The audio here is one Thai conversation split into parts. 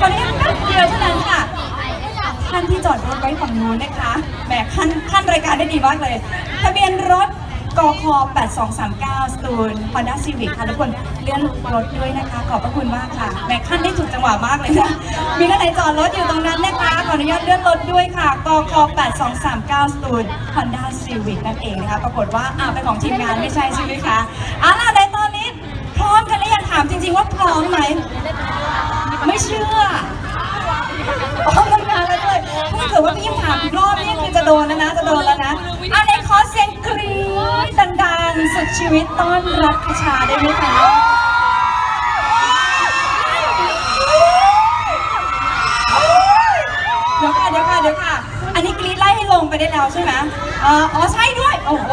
ตอนนี้แป๊บเดียวเท่านั้นค่ะ ท่านที่จอดรถไว้ฝั่งนู้นนะคะแหมขั้นขั้นรายการได้ดีมากเลย ทะเบียนรถ กค8239 สตูล Honda Civic ค่ะทุกคนเลื่อนรถด้วยนะคะ ขอบพระคุณมากค่ะแหมขั้นได้ถูกจังหวะมากเลยนะมีท่านไหนจอดรถอยู่ตรงนั้นนะคะ ขออนุญาตเลื่อนรถด้วยค่ะกค8239 สตูล Honda Civic นั่นเองนะคะ ปรากฏว่าอ่าเป็นของทีมงานไม่ใช่ใช่ไหมคะเอาล่ะในตอนนี้พร้อมกันหรือยังถามจริง ๆ ว่าพร้อมไหม ไม่เชื่ออ๋อทำงานแล้วด้วยถ้าเกิดว่าพี่ยิ้มถามอีกรอบนี่คือจะโดนแล้วนะ จะโดนแล้วนะอัน ชีวิตต้อนรับคชาได้ไหมคะเดี๋ยวค่ะเดี๋ยวค่ะเดี๋ยวค่ะ อันนี้กรีดไล่ให้ลงไปได้แล้วใช่ไหมเอ่ออ๋อใช่ด้วย โอ้โห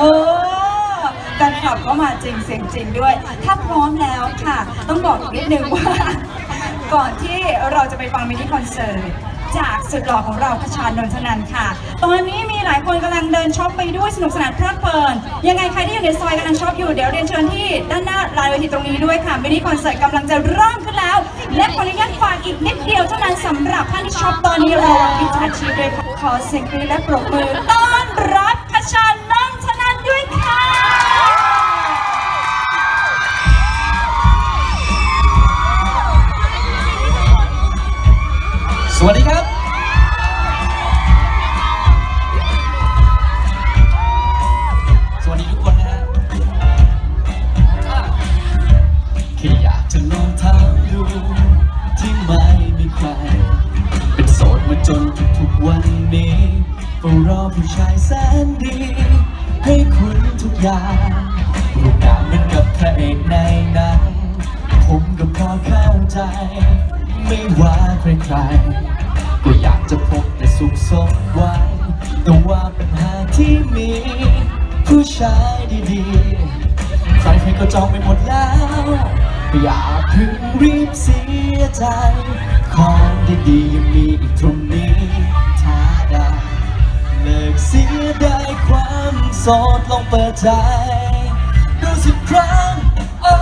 แฟนคลับก็มาจริงเสียงจริงด้วย ถ้าพร้อมแล้วค่ะ ต้องบอกอีกนิดนึงว่า ก่อนที่เราจะไปฟังมินิคอนเสิร์ต จากสุดหล่อของเราพชานนทนันค่ะ ตอนนี้มีหลายคนกำลังเดินช็อปไปด้วยสนุกสนานเพลิดเพลิน ยังไงใครที่อยู่ในซอยกำลังช็อปอยู่เดี๋ยวเรียนเชิญที่ด้านหน้าลานเวทีตรงนี้ด้วยค่ะมินิคอนเสิร์ตกำลังจะเริ่มขึ้นแล้ว และขออนุญาตฝากอีกนิดเดียวเท่านั้นสำหรับท่านที่ช็อปตอนนี้ระวังมิจฉาชีพเลยค่ะขอเสียงกรี๊ดและปรบมือต้อนรับพชาน ดีๆยังมีอีกตรงนี้ถ้าได้เลิกเสียไดายความโสดลองเปิดใจดูสักครั้งโอ้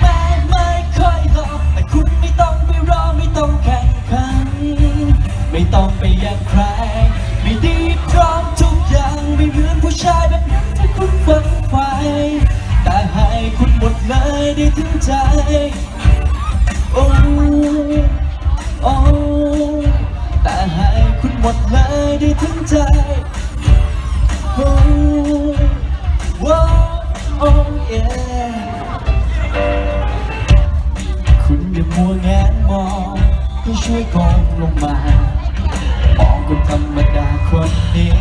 แม้ไม่ค่อยหลอแต่คุณไม่ต้องไปรอไม่ต้องแข่งขันไม่ต้องไปยังใคร ไม่ดีพร้อมทุกอย่างไม่เหมือนผู้ชายแบบนั้นที่คุณฝันไว้แต่ให้คุณหมดเลยได้ถึงใจโอ้ โอ้แต่ให้คุณหมดเลยได้ถึงใจโอ้โอ้โอ้เย่คุณอย่ามัวแงนมองให้ช่วยกองลงมามองคนธรรมดาคนนี้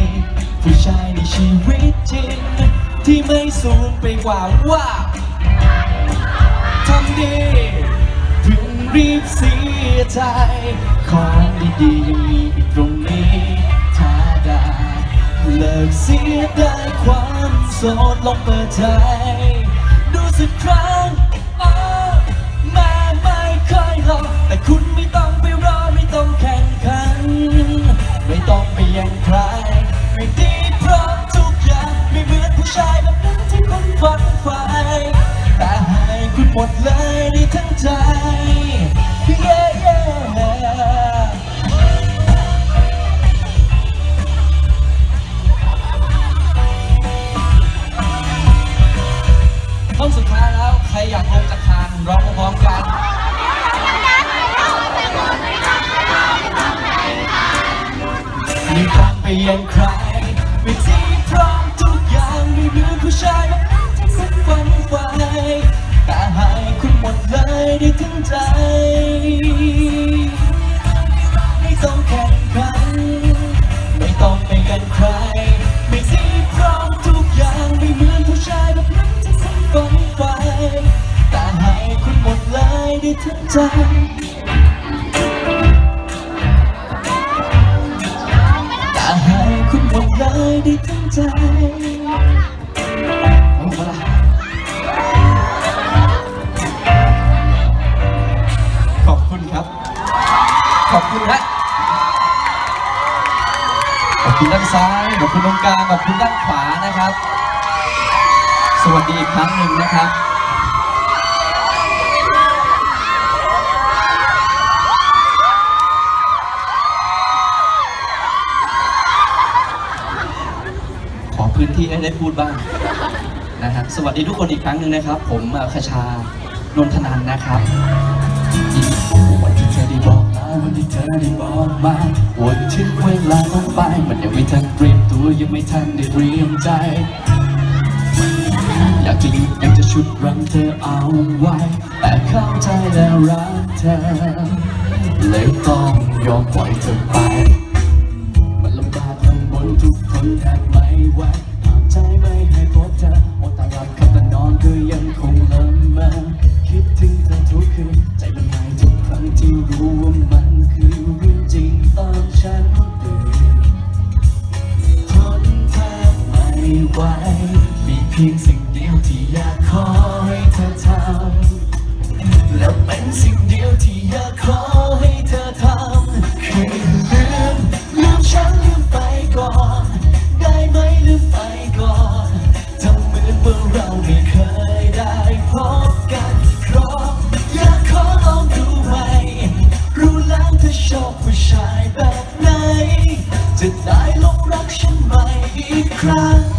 ผู้ชายในชีวิตจริง ที่ไม่สูงไปกว่าว่าทำดี รีบเสียใจ ของดีๆยังมีอีกตรงนี้ถ้าได้เลิกเสียดายความโสดลองเปิดใจ ดูสักครั้งอ้แม้ไม่เคยหลอกแต่คุณไม่ต้องไปรอไม่ต้องแข่งขัน ไม่ต้องไปแย่งใคร ไม่ดีพร้อมทุกอย่างไม่เหมือนผู้ชายแบบนั้นที่คุณฝันไฟแต่ให้คุณหมดเลย ทั้งใจ yeah, yeah. ห้องสุดท้ายแล้ว ใครอยากลงจากคานร้องพร้อมกันไม่ต้องไปยังใครไม่ที่พร้อมทุกอย่างไม่เหมือนผู้ชายแบบนั้นที่คุณฝันไว้ แต่ให้คุณหมดเลยได้ถึงใจ ไม่ต้องแข่งขัน ไม่ต้องไปกันใคร ไม่ที่พร้อมทุกอย่างไม่เหมือนผู้ชายแบบนั้นที่คุณฝันไว้แต่ให้คุณหมดเลยได้ถึงใจแต่ให้คุณหมดเลยได้ทั้งใจ คุณด้านซ้ายขอบคุณตรงกลางขอบคุณด้านขวานะครับ สวัสดีอีกครั้งหนึ่งนะครับขอพื้นที่ให้ได้พูดบ้างนะครับสวัสดีทุกคนอีกครั้งหนึ่งนะครับ ผมคชานนทนันนะครับวันที่เธอได้บอก วันที่เธอได้บอกมาวันที่เวลาลงไป มันยังไม่ทันเตรียมตัวยังไม่ทันได้เตรียมใจ อยากจะหยุดอยากจะชุดรั้งเธอเอาไว้ แต่เข้าใจและรักเธอเลยต้องยอมปล่อยเธอไป อี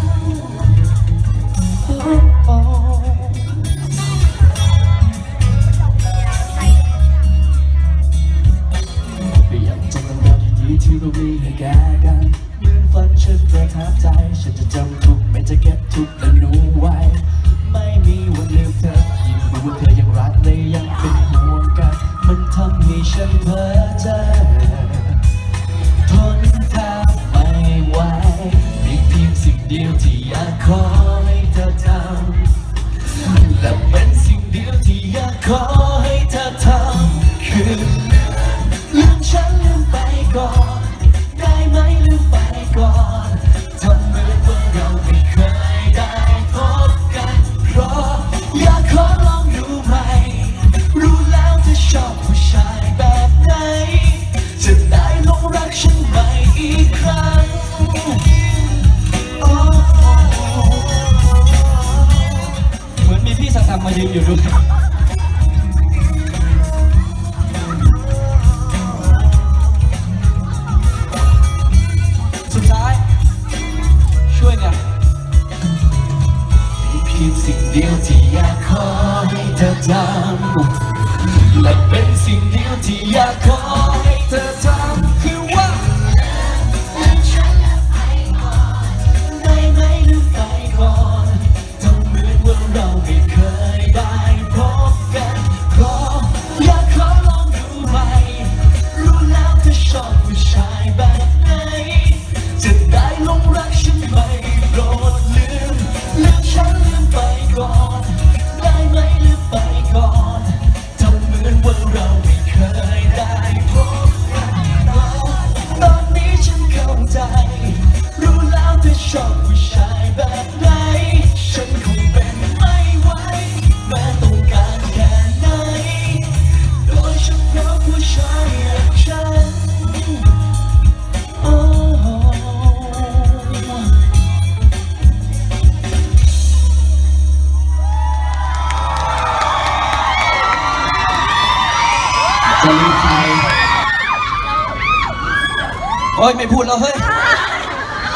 พูดแล้วเฮ้ย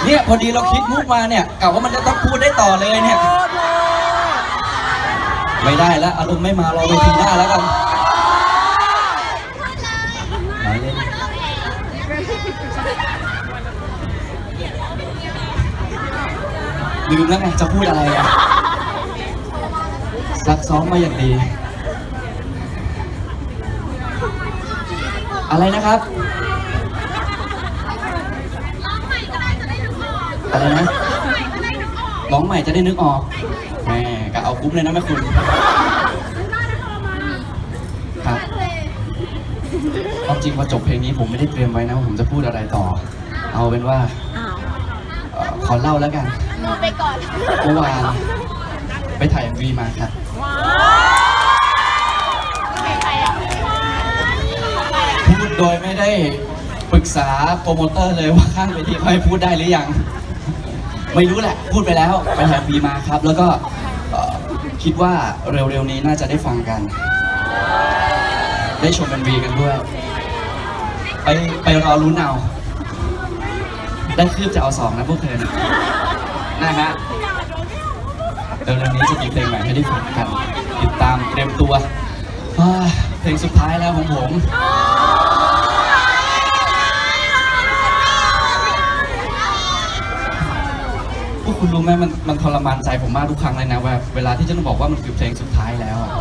เนี่ยพอดีเราคิดมุกมาเนี่ยกะว่ามันจะต้องพูดได้ต่อเลยเนี่ย ไม่ได้แล้วอารมณ์ไม่มารอเวทีหน้าแล้วกันมาเล่นลืมแล้วไงจะพูดอะไรอะซักซ้อมมาอย่างดี อะไรนะครับ อะไรนะร้องใหม่จะได้นึกออกแม่กะเอาคุ้มเลยนะแม่คุณครับความจริงพอจบเพลงนี้ผมไม่ได้เตรียมไว้นะว่าผมจะพูดอะไรต่อ เอาเป็นว่าเอ่อขอเล่าแล้วกันไปก่อนเมื่อวานไปถ่าย MV มาครับใครอะพูดโดยไม่ได้ปรึกษาโปรโมเตอร์เลยว่าข้างเวทีเขาให้พูดได้หรือยัง ไม่รู้แหละ พูดไปแล้วไปแฮปปี้มาครับ แล้วก็เอ่อคิดว่าเร็วๆนี้น่าจะได้ฟังกัน ได้ชมเป็นวีกันด้วย ไปไปรอลุ้นเอาได้คืบจะเอาสองนะพวกเธอนะนะฮะเร็วๆนี้จะมีเพลงใหม่ให้ได้ฟังกัน ติดตามเตรียมตัวอ่าเพลงสุดท้ายแล้วของผม คุณรู้ไหมมันมันทรมานใจผมมากทุกครั้งเลยนะว่าเวลาที่จะต้องบอกว่ามันคือเพลงสุดท้ายแล้วอะ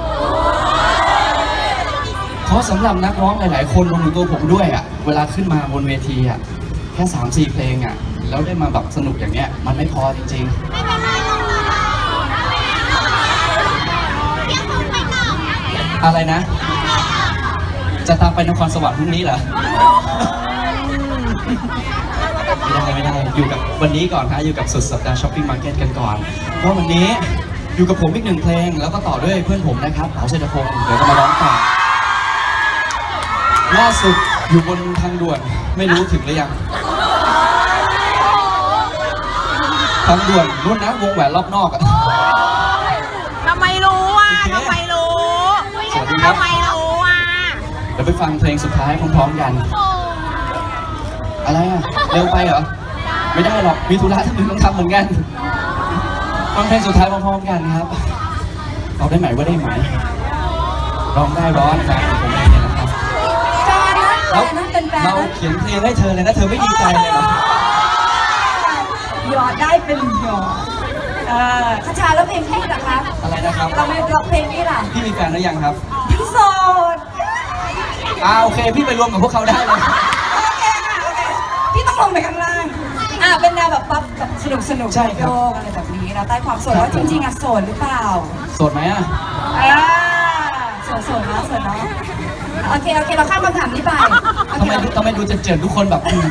เพราะสำหรับนักร้องหลาย ๆ คนรวมถึงตัวผมด้วยอะเวลาขึ้นมาบนเวทีอะแค่สามสี่เพลงอะแล้วได้มาแบบสนุกอย่างเงี้ย มันไม่พอจริง ๆ อะไรนะ จะตามไปนครสวรรค์พรุ่งนี้เหรอ ไม่ได้ไม่ได้ อยู่กับวันนี้ก่อนฮะอยู่กับสุดสัปดาห์ช้อปปิ้งมาร์เก็ตกันก่อนเพราะวันนี้อยู่กับผมอีกหนึ่งเพลง แล้วก็ต่อด้วยเพื่อนผมนะครับเต๋าเศรษฐพงศ์เดี๋ยวจะมาร้องต่อล่าสุดอยู่บนทางด่วนไม่รู้ถึงหรือยังทางด่วนรุ่นนะวงแหวนรอบนอกอะทำไมรู้อะโอเคทำไมรู้สวัสดีครับทำไมรู้อะเดี๋ยวไปฟังเพลงสุดท้ายพร้อมๆกัน อะไรอะ เร็วไปเหรอ ไม่ได้หรอก มีธุระที่มึงต้องทำเหมือนกันฟังเพลงสุดท้ายพร้อมๆกันครับตอบได้ไหมว่าได้ไหมร้องได้ร้อนแฟนของผมเองเนี่ยนะครับแฟนนะแฟเรานนะเป็นแฟนเรานะเขียนเพลงให้เธอเลยนะ เธอไม่ดีใจเลยเหรอหยอดได้เป็นหยอดเออคาชาแล้วเพลงพี่ล่ะครับอะไรนะครับ เราไม่ร้องเพลงนี้ล่ะพี่มีแฟนหรือยังครับพี่โสด อ่าโอเค พี่ไปรวมกับพวกเขาได้เลย โอเคค่ะโอเคพี่ต้อง ลงไปข้างล่าง อ่าเป็นแนวแบบป๊อปแบบสนุกสนุกใช่ครับ โยกอะไรแบบนี้นะใต้ความโสดว่าจริงๆอะโสดหรือเปล่า โสดไหมอะ อ่าโสดโสดเนาะโสดเนาะโอเคโอเคเราข้ามคำถามนี้ไปโอทำเคไมดูทำไมดูเจิดๆทุกคนแบบอืม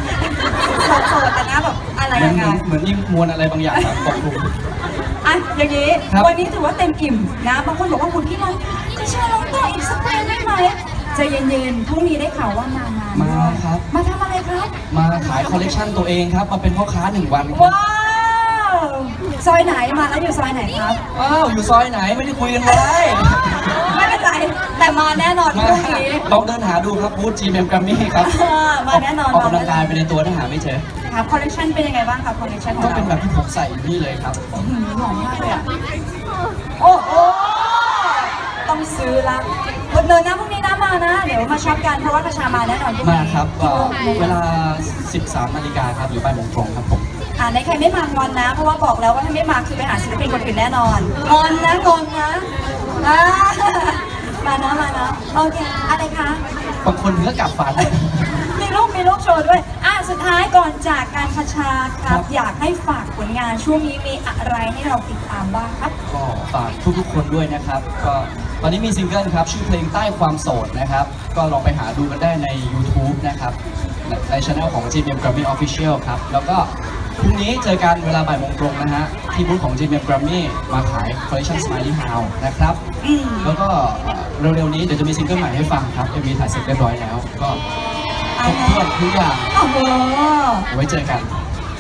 โสดโสดแต่นะแบบอะไรเหมือนยังเหไง มือนเหมือนมีมวลอะไรบางอย่างแบบปกคลุมอะอย่างนี้ ครับ วันนี้ถือว่าเต็มอิ่มนะบางคนบอกว่าคุณพี่น้องจะเชิญน้องต่ออีกสักเพลงได้ไหมใจเย็นๆพรุ่งนี้ได้ข่าวว่ามางาน มาด้วยครับ มาทำอะไรครับ มาขายคอลเลกชันตัวเองครับ มาเป็นพ่อค้าหนึ่งวันครับว้าวซอยไหนมาแล้วอยู่ซอยไหนครับอ้าวอยู่ซอยไหนไม่ได้คุยกันไว้ไม่เป็นไรแต่มาแน่นอนพมารุ่งนี้ลองเดินหาดูครับบูธจีเมมกัมมี่ครับอ่ามาแน่นอนออกกำลังกายไปในตัวถ้าหาไม่เจอ ครับคอลเลคชันเป็นยังไงบ้างครับคอลเลคชันของก็เราเป็นแบบที่ผมใส่อยู่นี่เลยครับอื้อหือหอมมากเลยอะโอ้โห ต้องซื้อละบนเนินนะพรุ่งนี้นะมานะ เดี๋ยวมาช็อปกันเพราะว่ากระชามาแน่นอนพรุ่งมานี้ครับเอ่อเวลา 13นาฬิกาครับ อยู่บ่ายโมงตรงครับผม อ่าในใครไม่มางอนนะ เพราะว่าบอกแล้วว่าถ้าไม่มาคือไปหาศิลปินคนอื่นแน่นอนงอนนะงอนนะอ่ามานะมานะโอเคอะไรคะ บางคนถึงก็กลับฝัน มีรูปมีรูปโชว์ด้วย อะ สุดท้ายก่อนจากการคชาคครัรับ บ อยากให้ฝากผลงานช่วงนี้มีอะไรให้เราติดตามบ้างครับ ก็ฝากทุกๆคนด้วยนะครับ ก็ ตอนนี้มีซิงเกิลครับ ชื่อเพลงใต้ความโสดนะครับ ก็ลองไปหาดูกันได้ใน YouTube นะครับในในช anel ของ GMM Grammy Official ครับ แล้วก็พรุ่งนี้เจอกันเวลาบ่ายโมงตรงนะฮะ ที่บูธของ GMM Grammy มาขาย Collection Smiley How นะครับอืมแล้วก็เอ่อเร็วๆนี้เดี๋ยวจะมีซิงเกิลใหม่ให้ฟังครับ MV ถ่ายเสร็จเรียบร้อยแล้ว ก็ครบถ้วนทุกอย่างโอ้โหเอาไว้เจอกัน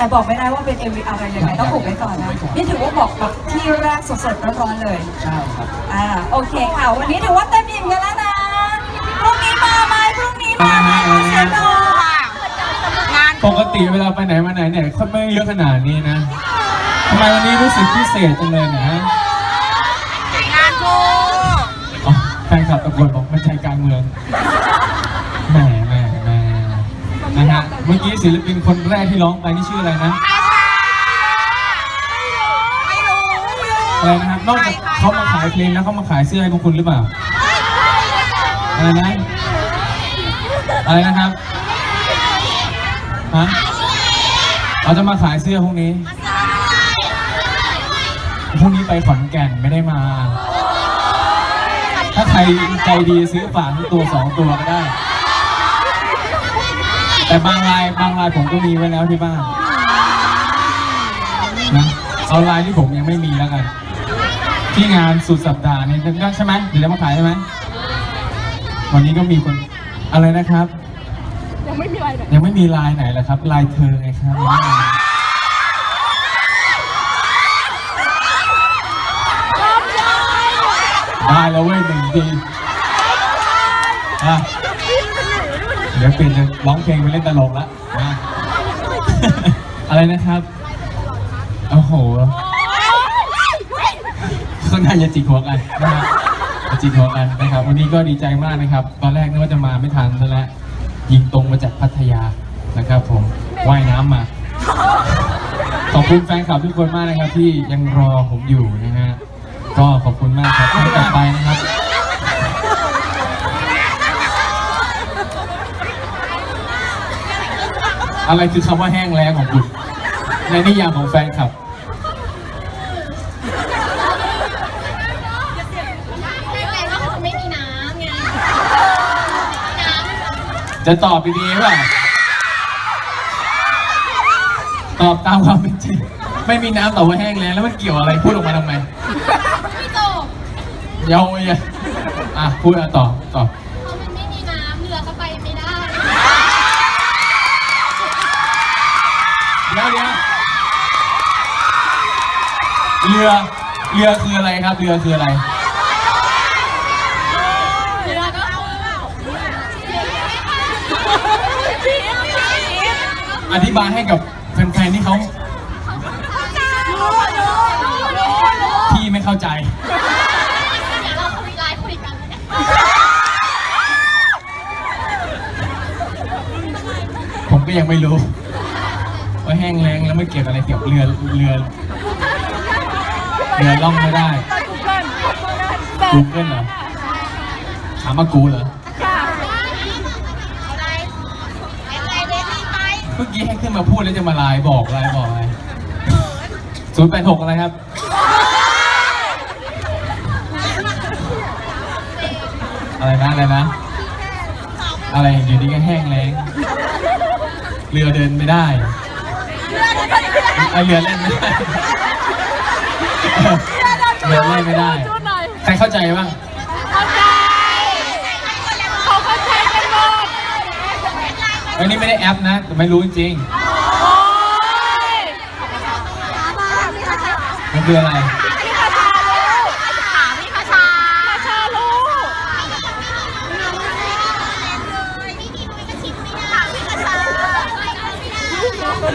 แต่บอกไม่ได้ว่าเป็น MV อะไรยังไงต้องอุบไว้ก่อนนะอุบไว้ก่อนนี่ถือว่าบอกแบบที่แรกสดๆร้อนๆเลย ใช่ครับ อ่า โอเคค่ะ วันนี้ถือว่าเต็มอิ่มกันแล้วนะ พรุ่งนี้มาไหมพรุ่งนี้มาไหมขอเสียงหน่อยค่ะงานปกติเวลาไปไหนมาไหนเนี่ยคนไม่เยอะขนาดนี้นะทำไมวันนี้รู้สึกพิเศษจังเลยเนี่ยฮะงานโชว์อ๋อแฟนคลับตะโกนบอกมันใจกลางเมือง นะฮะ เมื่อกี้ศิลปินคนแรกที่ร้องไปนี่ชื่ออะไรนะไม่รู้ไม่รู้อะไรนะครับนอกจากเขามาขายเพลงแล้วเขามาขายเสื้อให้พวกคุณหรือเปล่า อะไรนะ อะไรนะครับ ฮะเราจะมาขายเสื้อพวกนี้ พรุ่งนี้ไปขอนแก่นไม่ได้มา ถ้าใครใจดีซื้อฝากทั้งตัวสองตัวก็ได้ แต่บางรายบางรายผมก็มีไว้แล้วที่บ้านนะเอาลายที่ผมยังไม่มีแล้วกัน ที่งานสุดสัปดาห์นี้ใช่ไหมเดี๋ยวจะมาขายใช่ไหมวันนี้ก็มีคนอะไรนะครับ ยังไม่มีอะไรไหนยังไม่มีลายไหนเลยครับลายเธอไงครับยังไม่มีได้แล้วเว้ยหนึ่งทีอะ เดี๋ยวเปลี่ยนจะร้องเพลงไปเล่นตลกละนะ อะไรนะครับโอ้โหค่อนข้าจะจิกหัวกันนะฮะจะจิกหัวกันนะครับ วันนี้ก็ดีใจมากนะครับ ตอนแรกนึกว่าจะมาไม่ทันซะแล้วยิงตรงมาจากพัทยานะครับผมว่ายน้ำมา ขอบคุณแฟนคลับทุกคนมากนะครับ ที่ยังรอผมอยู่นะฮะก็ขอบคุณมากครับครั้งต่อไปนะครับ อะไรคือคำว่าแห้งแล้งของคุณ ในนิยามของแฟนคลับไม่ไงว่าคุณไม่มีน้ำไงจะตอบดีๆป่ะตอบตามความเป็นจริง ไม่มีน้ำแต่ว่าแห้งแล้งแล้วมันเกี่ยวอะไรพูดออกมาทำไมไม่จบ เยาเลยอะพูดอะต่อต่อเเรือ เรือคืออะไรครับ เรือคืออะไรเรือก็คืออธิบายให้กับแฟนๆที่เขาที่ไม่เข้าใจ ผมก็ยังไม่รู้ว่าแห้งแล้งแล้วไม่เกี่ยวอะไรเกี่ยวกับเรือเรือ เรือล่องไม่ได้กูเกิลเหรอถามมากูเหรออะไรอะไรเดลี่ไปเมื่อกี้ให้ขึ้นมาพูดแล้วจะมาไลน์บอกไลน์บอกอะไรศูนย์แปดหกอะไรครับอะไรนะอะไรนะอะไรอยู่ดีก็แห้งแล้งเรือเดินไม่ได้ไอเรือเล่นไม่ได้เรือเล่นไม่ได้ ใครเข้าใจบ้างเข้าใจเขาเข้าใจกันหมดอันนี้ไม่ได้แอปนะ แต่ไม่รู้จริงโอ้ยๆมันคืออะไร พี่คาชาลูกถามพี่คาชาคาชาลูกไม่มีนุ้ยก็คิดไม่ได้ถามพี่คาชา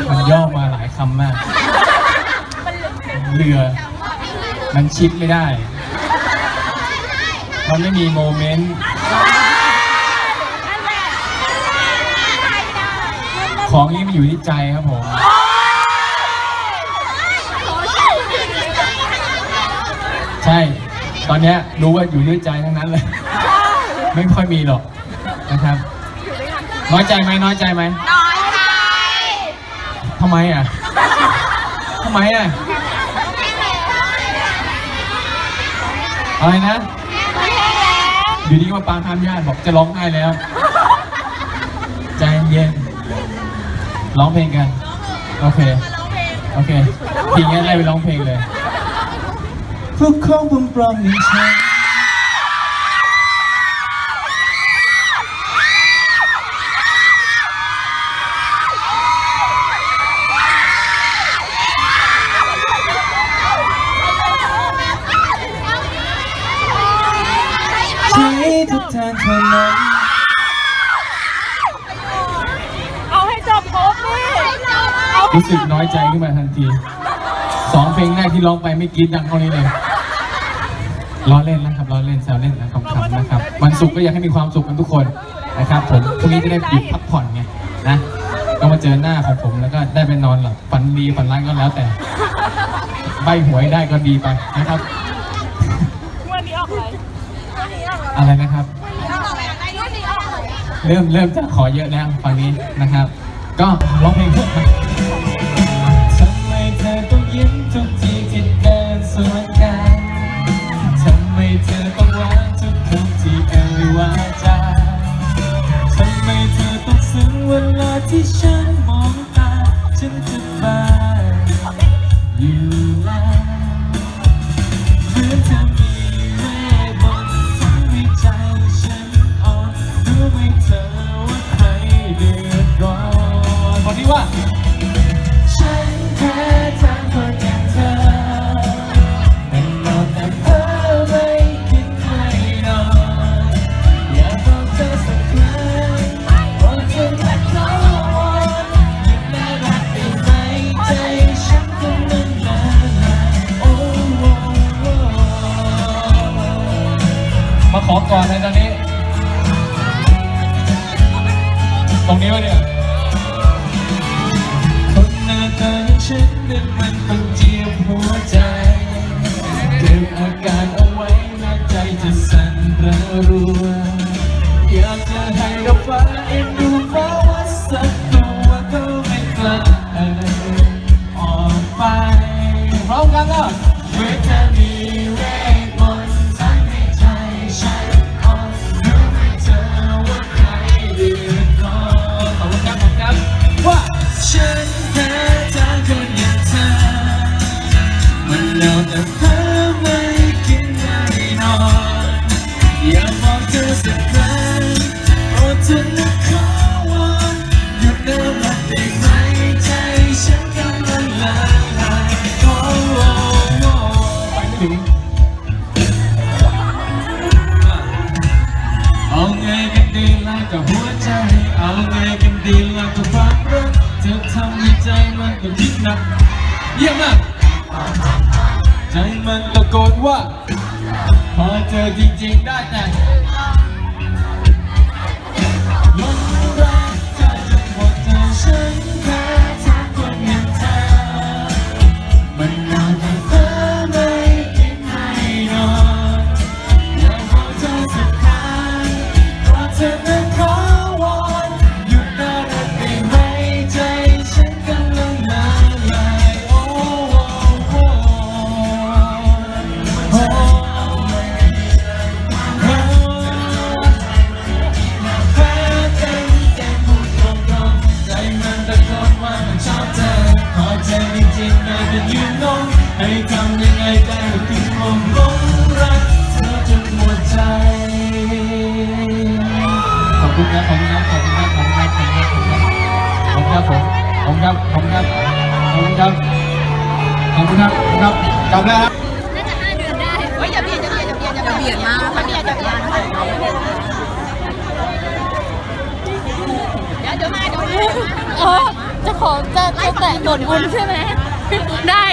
มันย่อมาหลายคำมาก เรือ มันชิดไม่ได้ มันไม่มีโมเมนต์ของนี้มันอยู่ที่ใจครับผมใช่ ตอนเนี้ยรู้ว่าอยู่ที่ใจทั้งนั้นเลย ไม่ค่อยมีหรอกนะครับน้อยใจไหมน้อยใจไหมน้อยใจทำไมอะทำไมอะ อะไรนะอยู่ดีก็มาปางทามญาติบอกจะร้องไห้แล้ว ใจเย็น ร้องเพลงกัน โอเค โอเคทีนี้ไล่ไปร้องเพลงเลยพวกของปลอมปลอมอย่างฉัน ทุกทางเท่านั้นเอาให้จบครบดิเอารู้สึกน้อยใจขึ้นมาทันทีสองเพลงแรกที่ร้องไปไม่กรีดดังเท่านี้เลยล้อเล่นนะครับล้อเล่นแซวเล่นนะขำๆนะครับ วันศุกร์ก็อยากให้มีความสุขกันทุกคนนะครับ ผมพรุ่งนี้จะได้หยุดพักผ่อนไงนะก็มาเจอหน้าของผมแล้วก็ได้ไปนอนหลับฝันดีฝันร้ายก็แล้วแต่ใบหวยได้ก็ดีไปนะครับ อะไรนะครับ เริ่มเริ่มจะขอเยอะแล้วฝั่งนี้นะครับ ก็ร้องเพลงเพื่อทำไมเธอต้องยิ้มทุกทีที่เดินสวนกันทำไมเธอต้องหวานทุกคำที่เอ่ยวาจาทำไมเธอต้องซึ้งเวลาที่ฉัน ฉันนั้นมันต้องเจียบหัวใจ เก็บอาการเอาไว้แม้ใจจะสั่นระรัว อยากจะให้เราฟ้าเอ็นดูฟ้าว่าสักตัวก็ไม่กล้าอออกไปพร้อมกันแล้วเมื่อเธอ ถึงเอาไงกันดีล่ะกับหัวใจ เอาไงกันดีล่ะกับความรักเธอทำให้ใจมันก็คิดหนักเยี่ยมมากใจมันตะโกนว่า พอเจอจริงๆได้แต่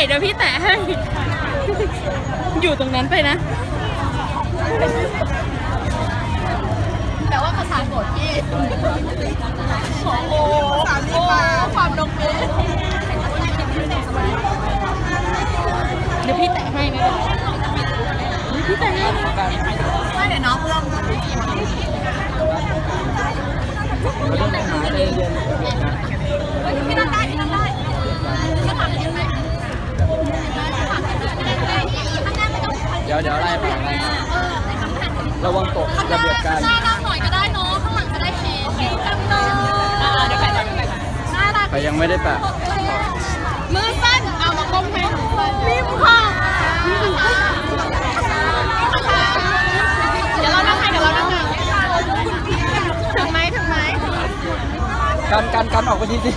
เดี๋ยวพี่แตะให้ อยู่ตรงนั้นไปนะ แต่ว่าภาษาโกรธพี่โอ้โหสามสิบาความนกเบี้ยเดี๋ยวพี่แตะให้ไหมเดี๋ยวพี่แตะให้ไม่เดี๋ยวน้องเริ่มพี่นั่งได้พี่นั่งได้ข้างหลังไหมข้างหลังเห็นไหม เดี๋ยวเดี๋ยวไล่ไปไล่ระวังตกข้างหระน้าเบียบการข้างหน้านั่งหน่อยก็ได้เนาะข้างหลังจะได้เค้กเค้กกันเลยเดี๋ยวไปเดี๋ยวไปน่ารักใครยังไม่ได้แปะมือสั้นเอามาก้มให้ริมค่ะเดี๋ยวเรานั่งให้เดี๋ยวเรานั่งให้ถึงไหมถึงไหมกันกันกันออกไปทีสิ